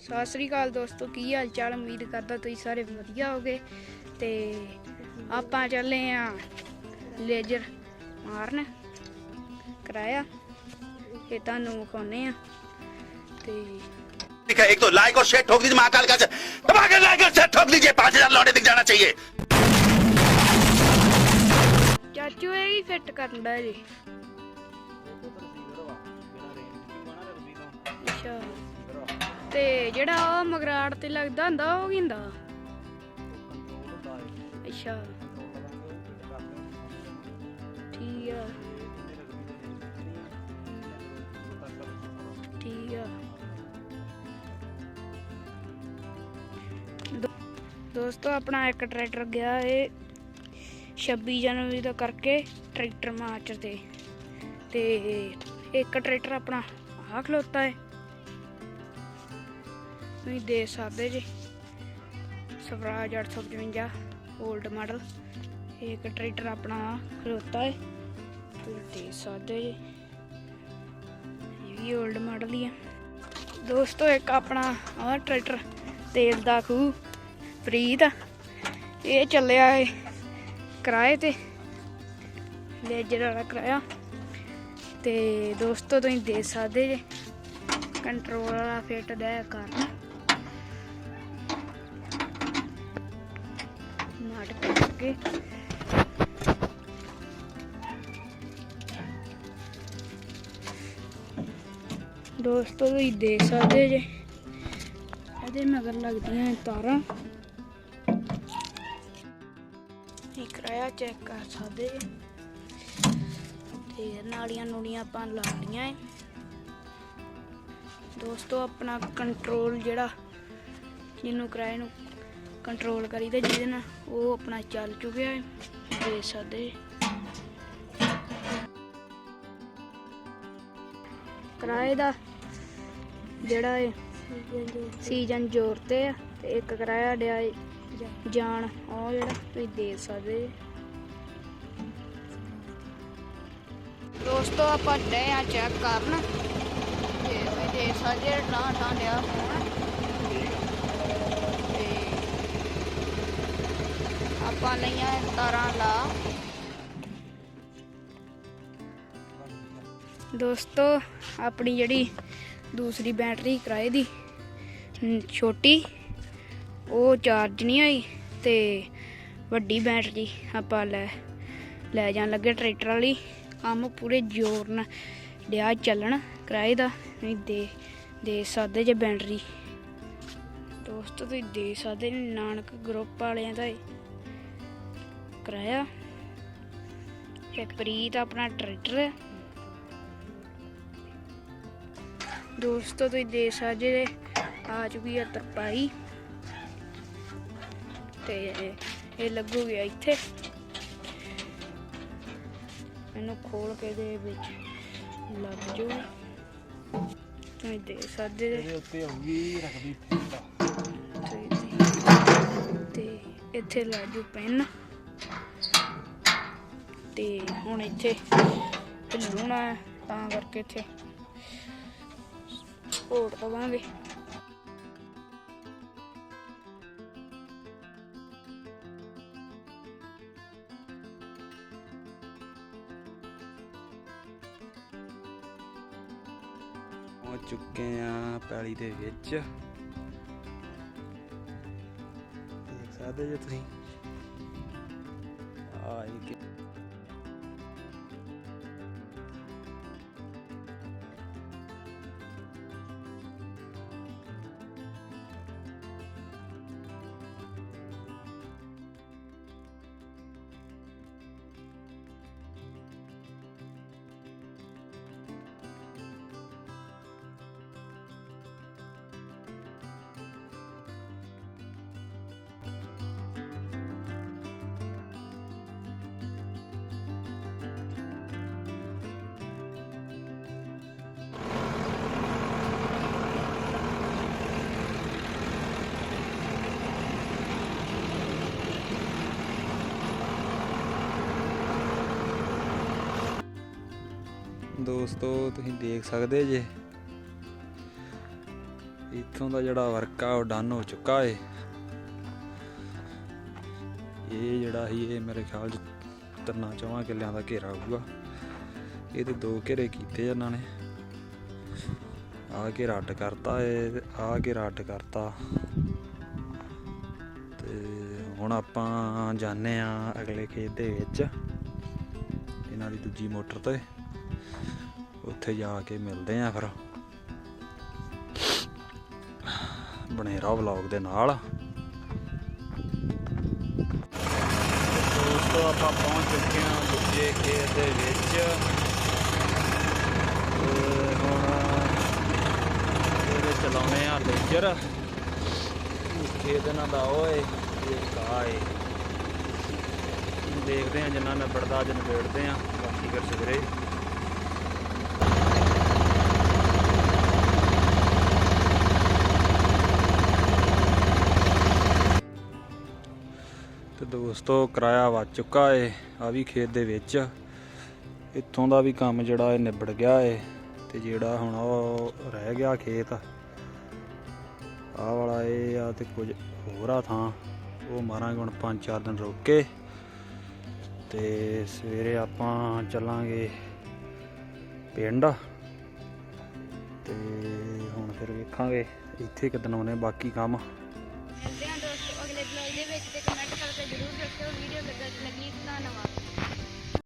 ਸਤਿ ਸ੍ਰੀ ਅਕਾਲ ਦੋਸਤੋ ਕੀ ਹਾਲ ਚਾਲ ਉਮੀਦ ਕਰਦਾ ਤੁਸੀਂ ਸਾਰੇ ਵਧੀਆ ਹੋਗੇ ਤੇ ਆਪਾਂ ਚੱਲੇ ਆ ਲੇਜ਼ਰ ਮਾਰਨ ਕਰਾਇਆ ਇਹ ਤੁਹਾਨੂੰ ਵਿਖਾਉਨੇ ਆ ਤੇ ठीक है एक तो लाइक और शेयर ठोक दीजिए महाकाल का दबा के लाइक और शेयर ठोक दीजिए पांच हजार लौटे दिख जाना चाहिए ਚਾਚੂ ਇਹ ਹੀ ਫਿੱਟ ਕਰਨ ਦਾ ਜੀ ਤੇ ਜਿਹੜਾ ਉਹ ਮਗਰਾੜ ਤੇ ਲੱਗਦਾ ਹੁੰਦਾ, ਉਹ ਕੀ ਹੁੰਦਾ? ਅੱਛਾ। ਠੀਕ ਆ। ਠੀਕ ਆ। ਦੋਸਤੋ ਆਪਣਾ ਇੱਕ ਟਰੈਕਟਰ ਗਿਆ ਏ 26 ਜਨਵਰੀ ਦਾ ਕਰਕੇ ਟਰੈਕਟਰ ਮਾਰਚ ਤੇ। ਤੇ ਇੱਕ ਟਰੈਕਟਰ ਆਪਣਾ ਆਹ ਖਲੋਤਾ ਏ। ਤੁਸੀਂ ਦੇਖ ਸਕਦੇ ਜੀ। ਸਵਰਾਜ 855 올ਡ ਮਾਡਲ ਇੱਕ ਟਰੈਕਟਰ ਆਪਣਾ ਖਲੋਤਾ ਹੈ ਤੁਸੀਂ ਦੇਖ ਸਕਦੇ ਜੀ। ਇਹ ਵੀ 올ਡ ਮਾਡਲ ਹੀ ਆ। ਦੋਸਤੋ, ਇੱਕ ਆਪਣਾ ਆਹ ਟਰੈਕਟਰ ਤੇਲ ਦਾ ਖੂਹ ਪ੍ਰੀਤ ਇਹ ਚੱਲਿਆ ਹੈ ਕਿਰਾਏ ਤੇ। ਲੇਜਰ ਵਾਲਾ ਕਿਰਾਇਆ। ਤੇ ਦੋਸਤੋ, ਤੁਸੀਂ ਦੇਖ ਸਕਦੇ ਜੇ। ਕੰਟਰੋਲ ਵਾਲਾ ਫਿੱਟ ਦਾ ਕਰਨ ਨਾਟਕ ਕਰਕੇ ਦੋਸਤੋ, ਤੁਸੀਂ ਦੇਖ ਸਕਦੇ ਜੇ। ਇਹਦੇ ਮਗਰ ਲੱਗਦੀਆਂ ਤਾਰਾਂ। ਇਹ ਕਿਰਾਇਆ ਚੈੱਕ ਕਰ ਸਕਦੇ ਜੇ। ਤੇ ਨਾਲੀਆਂ ਨੂਲੀਆਂ ਆਪਾਂ ਲਾ ਲਈਆਂ ਏ। ਦੋਸਤੋ, ਆਪਣਾ ਕੰਟਰੋਲ ਜਿਹੜਾ ਜਿਹਨੂੰ ਕਿਰਾਏ ਨੂੰ ਕੰਟਰੋਲ ਕਰੀਦਾ ਜਿਹਦੇ ਨਾਲ ਉਹ ਆਪਣਾ ਚੱਲ ਚੁੱਕਿਆ ਹੈ, ਦੇਖ ਸਕਦੇ ਕਿਰਾਏ ਦਾ ਜਿਹੜਾ ਹੈ ਸੀਜ਼ਨ ਜ਼ੋਰ ਤੇ ਆ ਤੇ ਇੱਕ ਕਿਰਾਇਆ ਡਿਆ ਜਾਣ ਉਹ ਜਿਹੜਾ ਤੁਸੀਂ ਦੇਖ ਸਕਦੇ ਦੋਸਤੋ, ਆਪਾਂ ਡੇ ਆ ਚੈੱਕ ਕਰਨ। ਤੇ ਤੁਸੀਂ ਦੇਖ ਸਕਦੇ ਜੇ ਟਾਂ ਡਿਆ ਫੋਨ ਤੇ ਆਪਾਂ ਲਈਆਂ ਇਹ ਤਾਰਾਂ ਲਾ ਦੋਸਤੋ, ਆਪਣੀ ਜਿਹੜੀ ਦੂਸਰੀ ਬੈਟਰੀ ਕਿਰਾਏ ਦੀ ਛੋਟੀ, ਉਹ ਚਾਰਜ ਨਹੀਂ ਹੋਈ ਤੇ ਵੱਡੀ ਬੈਟਰੀ ਆਪਾਂ ਲੈ ਲੈ ਜਾਣ ਲੱਗੇ ਟਰੈਕਟਰ ਵਾਲੀ। ਕੰਮ ਪੂਰੇ ਜ਼ੋਰ ਨਾਲ ਡਿਆ ਚੱਲਣ ਕਿਰਾਏ ਦਾ। ਨਹੀਂ, ਦੇ ਦੇ ਸਕਦੇ ਜੇ ਬੈਟਰੀ। ਦੋਸਤੋ, ਤੁਸੀਂ ਦੇ ਸਕਦੇ ਨਾਨਕ ਗਰੁੱਪ ਵਾਲਿਆਂ ਦਾ ਇਹ ਕਿਰਾਇਆ। ਇਹ ਪ੍ਰੀਤ ਆਪਣਾ ਟਰੈਕਟਰ। ਦੋਸਤੋ ਤੁਸੀਂ ਦੇ ਸਕਦੇ ਆ ਚੁੱਕੀ ਹੈ ਤਰਪਾਈ। ਤੇ ਇਹ ਲੱਗੂ ਗਿਆ ਇੱਥੇ। ਇਹਨੂੰ ਖੋਲ ਕੇ ਦੇ ਵਿੱਚ ਲੱਗ ਜੂ। ਤੁਸੀਂ ਦੇ ਸਕਦੇ ਇਹਦੇ ਉੱਤੇ ਹੋਊਗੀ ਰਖਦੀ। ਤੇ- ਇੱਥੇ ਲੈ ਜੂ ਪੈਨ। ਤੇ ਹੁਣ ਇੱਥੇ ਢਿੱਲੂਣਾ ਹੈ, ਤਾਂ ਕਰਕੇ ਇੱਥੇ ਹੋਰ ਦਵਾਂਗੇ। ਪਹੁੰਚ ਚੁੱਕੇ ਆ ਪੈਲੀ ਦੇ ਵਿੱਚ। ਦੇਖ ਸਕਦੇ ਜੇ ਤੁਸੀਂ? ਆ ਇਹ ਦੋਸਤੋ, ਤੁਸੀਂ ਦੇਖ ਸਕਦੇ ਜੇ। ਇੱਥੋਂ ਦਾ ਜਿਹੜਾ ਵਰਕ ਆ ਉਹ ਡਨ ਹੋ ਚੁੱਕਾ ਏ। ਇਹ ਜਿਹੜਾ ਸੀ, ਇਹ ਮੇਰੇ ਖਿਆਲ ਚ ਤਿੰਨਾਂ ਚੌਵਾਂ ਕਿੱਲਿਆਂ ਦਾ ਘੇਰਾ ਹੋਊਗਾ। ਇਹਦੇ ਦੋ ਘੇਰੇ ਕੀਤੇ ਇਹਨਾਂ ਨੇ। ਆ ਘੇਰਾ ਅੱਡ ਕਰਤਾ ਏ ਤੇ ਆਹ ਘੇਰਾ ਅੱਡ ਕਰਤਾ। ਤੇ ਹੁਣ ਆਪਾਂ ਜਾਣੇ ਆ ਅਗਲੇ ਖੇਤ ਦੇ ਵਿੱਚ, ਇਹਨਾਂ ਦੀ ਦੂਜੀ ਮੋਟਰ ਤੇ। ਉੱਥੇ ਜਾ ਕੇ ਮਿਲਦੇ ਆ ਫਿਰ। ਬਣੇ ਰਹੋ ਵਲੌਗ ਦੇ ਨਾਲ। ਦੋਸਤੋ, ਆਪਾਂ ਪਹੁੰਚ ਚੁੱਕੇ ਹਾਂ ਦੂਜੇ ਖੇਤ ਦੇ ਵਿੱਚ। ਹੁਣ ਇਹਦੇ ਚਲਾਉਣੇ ਆ ਲੇਜਰ। ਖੇਤ ਇਹਨਾਂ ਦਾ ਓਏ ਇਹ ਕਾ ਦੇਖਦੇ ਆ ਜਿੰਨਾ ਨਿਬੜਦਾ ਅੱਜ ਨਿਬੇੜਦੇ ਆ। ਬਾਕੀ ਫਿਰ ਸਵੇਰੇ ਦੋਸਤੋ, ਕਿਰਾਇਆ ਵੱਧ ਚੁੱਕਾ ਏ, ਆ ਵੀ ਖੇਤ ਦੇ ਵਿੱਚ। ਇੱਥੋਂ ਦਾ ਵੀ ਕੰਮ ਜਿਹੜਾ ਇਹ ਨਿਬੜ ਗਿਆ ਏ, ਤੇ ਜਿਹੜਾ ਹੁਣ ਉਹ ਰਹਿ ਗਿਆ ਖੇਤ। ਆਹ ਵਾਲਾ ਇਹ ਆ ਤੇ ਕੁਝ ਹੋਰ ਆ ਥਾਂ। ਉਹ ਮਾਰਾਂਗੇ ਹੁਣ 5-4 ਦਿਨ ਰੁਕ ਕੇ, ਤੇ ਸਵੇਰੇ ਆਪਾਂ ਚੱਲਾਂਗੇ ਪਿੰਡ। ਤੇ ਹੁਣ ਫਿਰ ਵੇਖਾਂਗੇ ਇੱਥੇ ਕਿਦਨ ਆਉਣੇ ਬਾਕੀ ਕੰਮ। ਜ਼ਰੂਰ ਦੇਖਿਓ ਵੀਡੀਓ ਕਿੱਦਾਂ ਦੀ ਲੱਗੀ ਧੰਨਵਾਦ